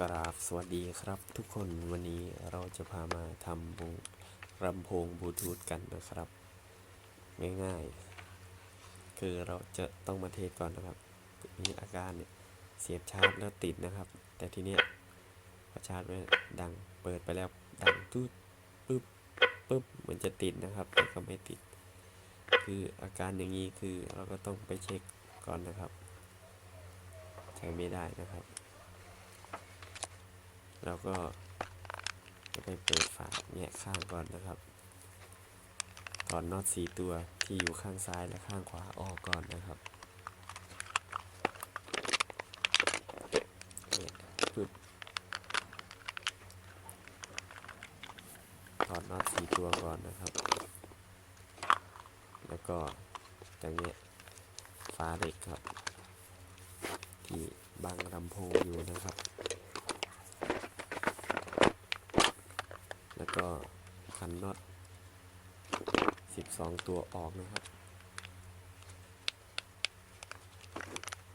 กราบสวัสดีครับทุกคนวันนี้เราจะพามาทำวงลำโพงบลูทูธกันนะครับ ง่ายๆ คือเราจะต้องมาเทสก่อนนะครับ มีอาการเนี่ยเสียบชาร์จแล้วติดนะครับ แต่ทีเนี้ยพอชาร์จไว้ดังเปิดไปแล้วดังตุ๊ดปึ๊บปึ๊บเหมือนจะติดนะครับแต่ก็ไม่ติด คืออาการอย่างนี้คือเราก็ต้องไปเช็คก่อนนะครับ ใช้ไม่ได้นะครับ เราก็จะไปเปิดฝาแงะข้างก่อนนะครับถอดน็อตสีตัวที่อยู่ข้างซ้ายและข้างขวาออกก่อนนะครับปึ๊บถอดน็อตสีตัวก่อนนะครับ แล้วก็จะเงี้ยฝาเหล็กครับ ที่บังลำโพงอยู่นะครับ แล้ว ก็ขันน็อต12 ตัวออกนะครับ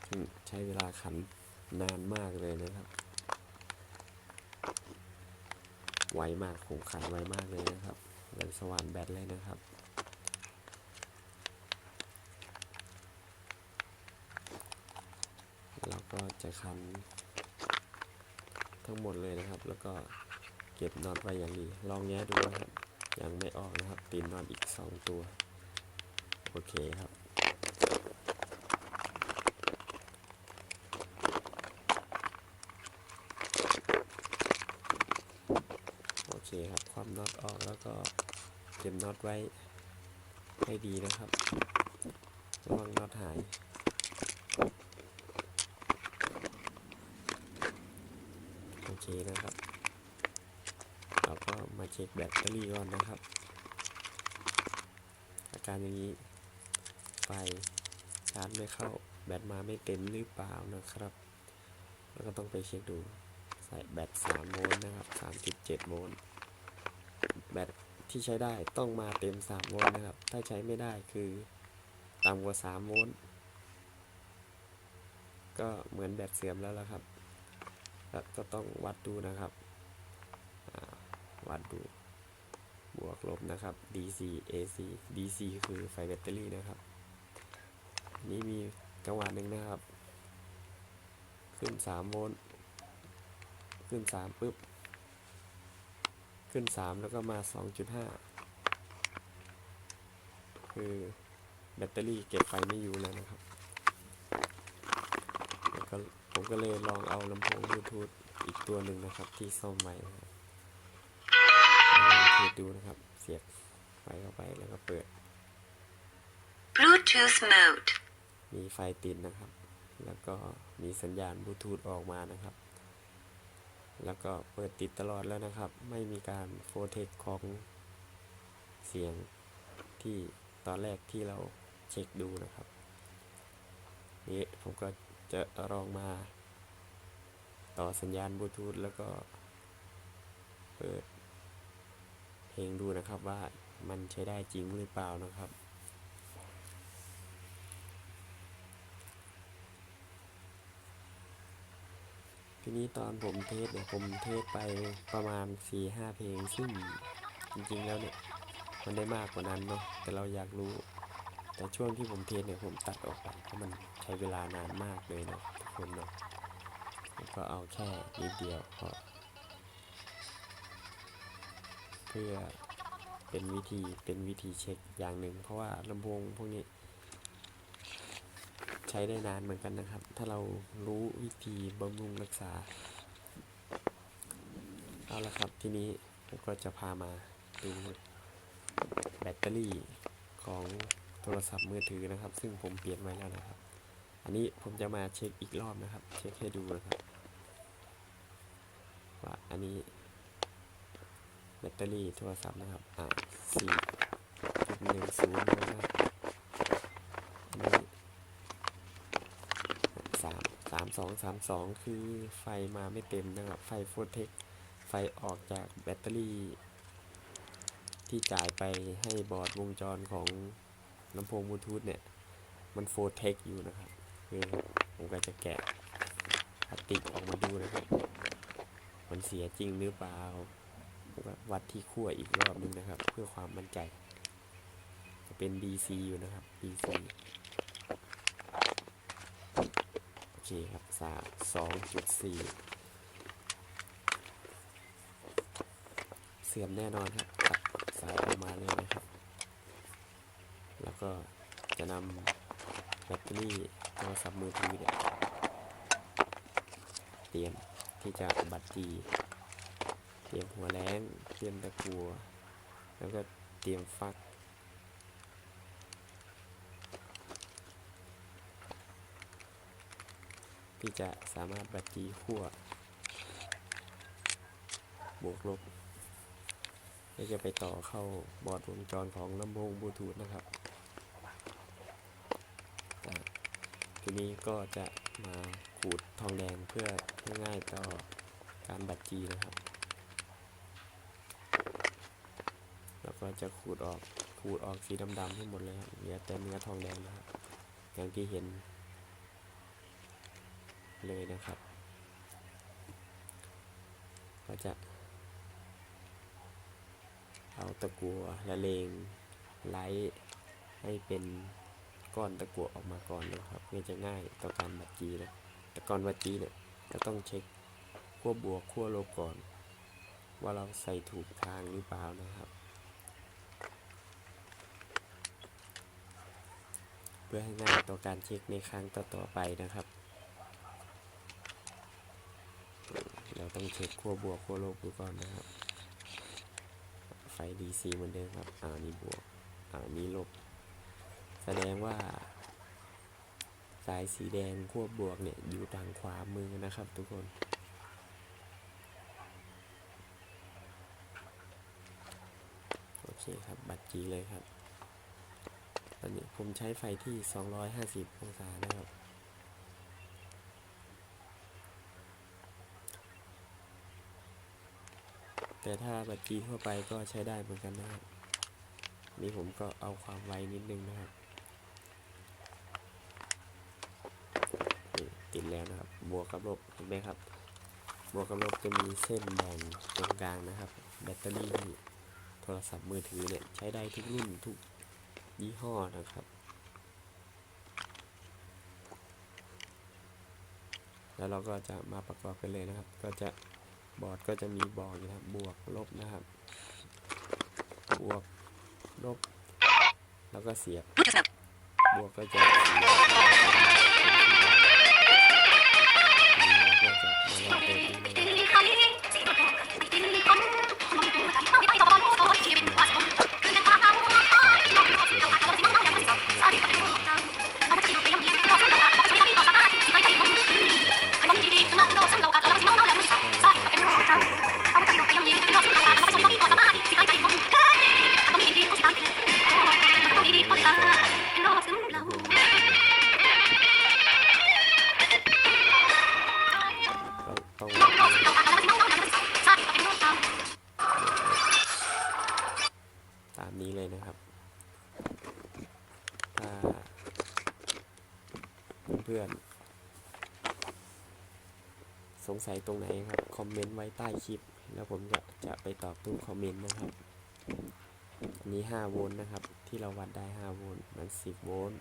ซึ่งใช้เวลาขันนานมากเลยนะครับ ไวมากผมขันไวมากเลยนะครับเหมือนสว่านแบตเลยนะครับเราก็จะคันทั้งหมดเลยนะครับ แล้วก็ ก็บน็อตไว้อย่างดีลองแงะดูนะครับ ยังไม่ออกนะครับ ตีนน็อตอีก 2 ตัว โอเคครับ โอเคครับความน็อตออกแล้วก็เก็บน็อตไว้ให้ดีนะครับ ระวังน็อตหาย โอเคนะครับ เราก็มา เช็คแบตเตอรี่ก่อนนะครับ อาการอย่างนี้ไฟชาร์จไม่เข้าแบตมาไม่เต็มหรือเปล่านะครับ แล้วก็ต้องไปเช็คดูใส่แบต3โวลต์นะครับ 3.7 โวลต์แบตที่ใช้ได้ต้องมาเต็ม 3 โวลต์นะครับ ถ้าใช้ไม่ได้คือต่ำกว่า 3 โวลต์ก็เหมือนแบตเสื่อมแล้วละครับ แล้วก็ต้องวัดดูนะครับ วัดดู บวกลบนะครับ DC AC DC คือไฟแบตเตอรี่นะครับ นี่มีจังหวะหนึ่งนะครับ ขึ้น 3 โวลต์ ขึ้น 3 ปุ๊บ ขึ้น 3 แล้วก็มา 2.5 คือแบตเตอรี่เก็บไฟไม่อยู่แล้วนะครับผมก็เลยลองเอาลำโพงบลูทูธอีกตัวหนึ่งนะครับที่ซ่อมไว้นะครับ ลองเทสดูนะครับ เสียบไฟเข้าไปแล้วก็เปิด Bluetooth mode. มีไฟติดนะครับ แล้วก็มีสัญญาณบลูทูธออกมานะครับ แล้วก็เปิดติดตลอดแล้วนะครับ ไม่มีการโฟเทคของเสียงที่ตอนแรกที่เราเช็คดูนะครับ นี่ผมก็จะลองมา ต่อสัญญาณบลูทูธแล้วก็เปิด เพลงดูนะครับว่ามันใช้ได้จริงหรือเปล่านะครับทีนี้ตอนผมเทสเนี่ยผมเทสไปประมาณ4ีหเพลง ซึ่งจริงๆแล้วเนี่ย มันได้มากกว่านั้นเนาะแต่เราอยากรู้ แต่ช่วงที่ผมเทสเนี่ยผมตัดออกไปเพราะมันใช้เวลานานมากเลยเนาะทุกคนเนาะก็เอาแค่นิดเดียวพอ เพื่อเป็นวิธีเป็นวิธีเช็คอย่างหนึ่ง เพราะว่าลำโพงพวกนี้ ใช้ได้นานเหมือนกันนะครับ ถ้าเรารู้วิธีบำรุงรักษา เอาละครับทีนี้ผมก็จะพามาดูแบตเตอรี่ของโทรศัพท์มือถือนะครับ ซึ่งผมเปลี่ยนไว้แล้วนะครับ อันนี้ผมจะมาเช็คอีกรอบนะครับ เช็คให้ดูนะครับ ว่าอันนี้ แบตเตอรี่โทรศัพท์นะครับอ่าสี่จุดหนึ่งศูนย์นะครับนี้สามสามสองสามสองคือไฟมาไม่เต็มนะครับ ไฟโฟเทคไฟออกจากแบตเตอรี่ ที่จ่ายไปให้บอร์ดวงจรของลำโพงบลูทูธเนี่ย มันโฟเทคอยู่นะครับคือผมก็จะแกะพลาสติกออกมาดูนะครับเสียจริงหรือเปล่า วัดที่ขั้วอีกรอบหนึงนะครับ เพื่อความมั่นใจ จะเป็น DC อยู่นะครับ DC โอเคครับสาสองจุดสี่เสื่อมแน่นอนครับตัดสายออกมาเลยนะครับ แล้วก็จะนำแบตเตอรี่โทรศัพท์มือถือเนี่ยเตรียมที่จะบัตรจี ตรียมหัวแรงเตรียมตะกัว แล้วก็เตรียมฟัก ที่จะสามารถบัตรจีขั้วบวกลบแล้วจะไปต่อเข้าบอร์ดวงจรของลำโพงบลูทูธนะครับ ทีนี้ก็จะมาขูดทองแดงเพื่อง่ายต่อการบัตรจีนะครับ แล้ว ก็จะขูดออกขูดออกสีดำๆให้หมดเลยครับเหลือแต่เนื้อทองแดงนะครับอย่างที่เห็น เลยนะครับ ก็จะ เอาตะกัวละเลงไลท์ให้เป็นก้อนตะกัวออกมาก่อนนะครับเพื่อจะง่ายต่อการบัดจีนะแต่ก่อนบัดจีเนี่ยจะต้องเช็คขั้วบวกขั้วลบก่อน ว่าเราใส่ถูกทางหรือเปล่านะครับ พื่อให้ง่ายต่อการเช็คในครั้งต่อๆไปนะครับ เราต้องเช็คขั้วบวกขั้วลบดูก่อนนะครับ ไฟ DC เหมือนเดิมครับอ่านี่บวกอ่านี่ลบ แสดงว่า สายสีแดงขั้วบวกเนี่ยอยู่ทางขวามือนะครับ ทุกคนโอเคครับ บัตรจีเลยครับ ตอนนี้ผมใช้ไฟที่ 250 องศานะครับ แต่ถ้าบัตรจีทั่วไปก็ใช้ได้เหมือนกันนะครับนี่ผมก็เอาความไวนิดนึงนะครับติดแล้วนะครับ บวกกับลบเห็นไหมครับ บวกกับลบจะมีเส้นแบ่งตรงกลางนะครับ แบตเตอรี่โทรศัพท์มือถือเนี่ยใช้ได้ทุกรุ่นทุก ยี่ห้อนะครับ แล้วเราก็จะมาประกอบกันเลยนะครับ ก็จะบอร์ดก็จะมีบอกนะครับ บวกลบนะครับ บวกลบ แล้วก็เสียบ บวกก็จะก็จะมาลองเปิดดูนะครับ เลยนะครับถ้าเพื่อนสงสัยตรงไหนครับ คอมเมนต์ไว้ใต้คลิป แล้วผมจะจะไปตอบทุกคอมเมนต์นะครับ อันนี้ 5 โวลต์นะครับ ที่เราวัดได้ 5 โวลต์มัน 10 โวลต์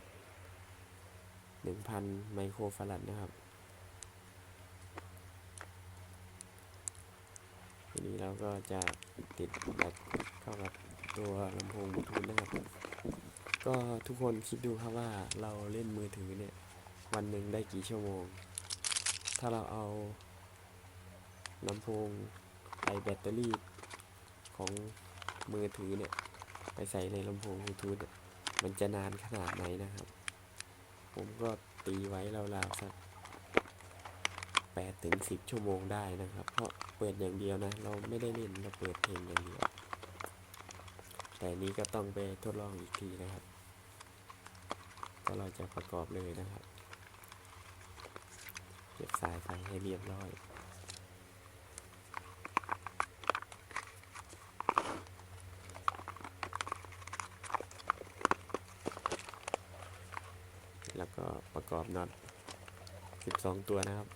1,000 ไมโครฟารัดนะครับทีนี้เราก็จะติดแบตเข้ากับ ตัวลำโพงบลูทูธนะครับ ก็ทุกคนคิดดูครับว่าเราเล่นมือถือเนี่ย วันหนึ่งได้กี่ชั่วโมง ถ้าเราเอาลำโพงไอแบตเตอรี่ของมือถือเนี่ย ไปใส่ในลำโพงบลูทูธเนี่ยมันจะนานขนาดไหนนะครับ ผมก็ตีไว้ราวๆสัก8ถึง10 ชั่วโมงได้นะครับ เพราะเปิดอย่างเดียวนะ เราไม่ได้เล่นเราเปิดเพลงอย่างเดียว แต่นี้ก็ต้องไปทดลองอีกทีนะครับ ก็เราจะประกอบเลยนะครับ เก็บสายไฟให้เรียบร้อยแล้วก็ประกอบน็อต 12 ตัวนะครับ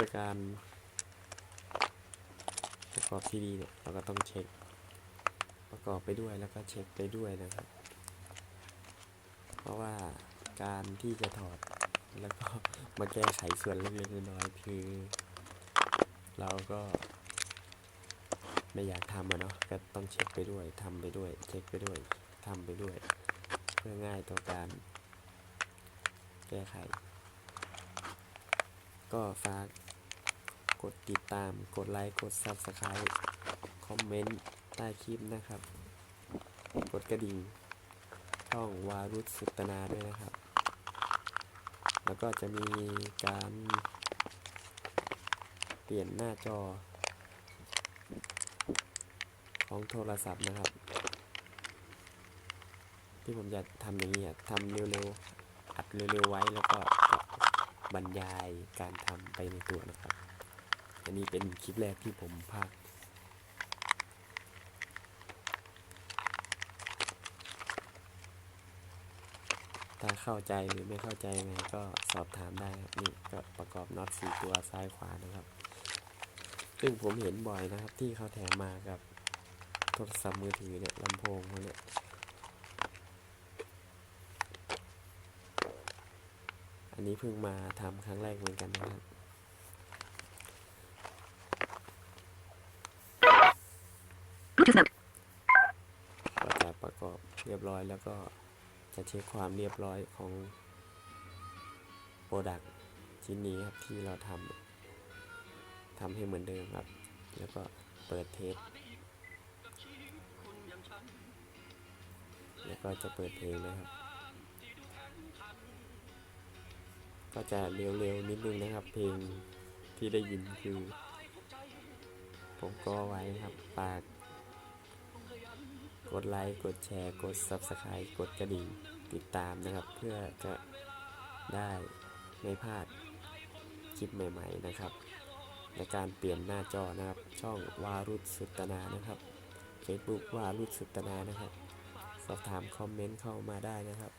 พื่อการ กอบที่ดีเนี่ยเราก็ต้องเช็ค ประกอบไปด้วยแล้วก็เช็คไปด้วยนะครับ เพราะว่าการที่จะถอดแล้วก็มาแก้ไขส่วนเล็กๆน้อยๆคือ เราก็ไม่อยากทำอะเนาะก็ต้องเช็คไปด้วยทำไปด้วย เช็คไปด้วยทำไปด้วย เพื่อง่ายต่อการแก้ไข ก็ฝาก กดติดตาม กดไลค์ กด Subscribe คอมเมนต์ใต้คลิปนะครับ กดกระดิ่งช่องวารุษสุตนาด้วยนะครับ แล้วก็จะมีการเปลี่ยนหน้าจอ ของโทรศัพท์นะครับ ที่ผมจะทำอย่างนี้ทำเร็วๆ อัดเร็วๆไว้แล้วก็บรรยายการทำไปในตัวนะครับ อันนี้เป็นคลิปแรกที่ผมพากถ้าเข้าใจหรือไม่เข้าใจไงก็สอบถามได้ครับนี่ก็ประกอบน็อตสี่ตัวซ้ายขวานะครับ ซึ่งผมเห็นบ่อยนะครับ ที่เขาแถมมากับโทรศัพท์มือถือเนี่ยลำโพงเขาเนี่ยอันนี้เพิ่งมาทำครั้งแรกเหมือนกันนะครับ Bluetooth mode. ก็จะประกอบเรียบร้อยแล้วก็จะเช็คความเรียบร้อยของโปรดักชิ้นนี้ครับที่เราทำทำให้เหมือนเดิมครับ แล้วก็เปิดเทสแล้วก็จะเปิดเพลงนะครับ ก็จะเร็วๆนิดนึงนะครับ เพลงที่ได้ยินคือ ผมก็ไว้ครับฝาก กดไลค์ กดแชร์ กด Subscribe กดกระดิ่ง ติดตามนะครับ เพื่อจะได้ไม่พลาดคลิปใหม่ ๆ นะครับในการเปลี่ยนหน้าจอนะครับ ช่องวารุษสุตนานะครับ Facebook วารุษสุตนานะครับ สอบถามคอมเมนต์เข้ามาได้นะครับ